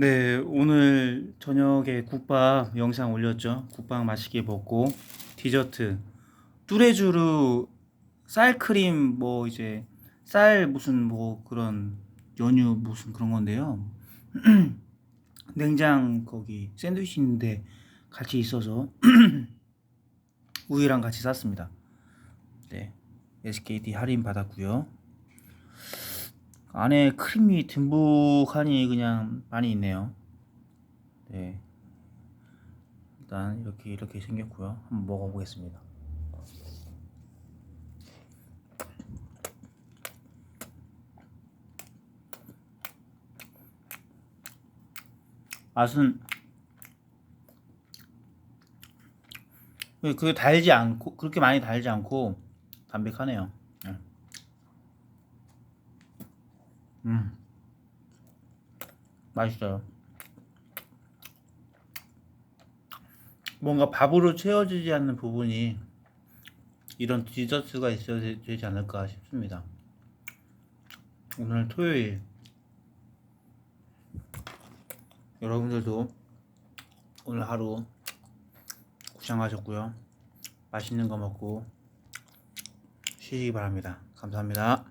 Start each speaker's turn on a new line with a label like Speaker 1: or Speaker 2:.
Speaker 1: 네, 오늘 저녁에 국밥 영상 올렸죠. 국밥 맛있게 먹고 디저트 뚜레쥬르 쌀크림 뭐 이제 쌀 무슨 뭐 그런 연유 무슨 그런 건데요. 냉장 거기 샌드위치 있는데 같이 있어서 우유랑 같이 샀습니다. 네, SKT 할인 받았고요. 안에 크림이 듬뿍하니 그냥 많이 있네요. 네. 일단 이렇게 이렇게 생겼고요. 한번 먹어보겠습니다. 맛은 그- 그게 달지 않고 그렇게 많이 달지 않고 담백하네요. 네. 음. 맛있어요. 뭔가 밥으로 채워지지 않는 부분이 이런 디저트가 있어야 되- 되지 않을까 싶습니다. 오늘 토요일 여러분들도 오늘 하루 고생하셨고요. 맛있는 거 먹고 쉬시기 바랍니다. 감사합니다.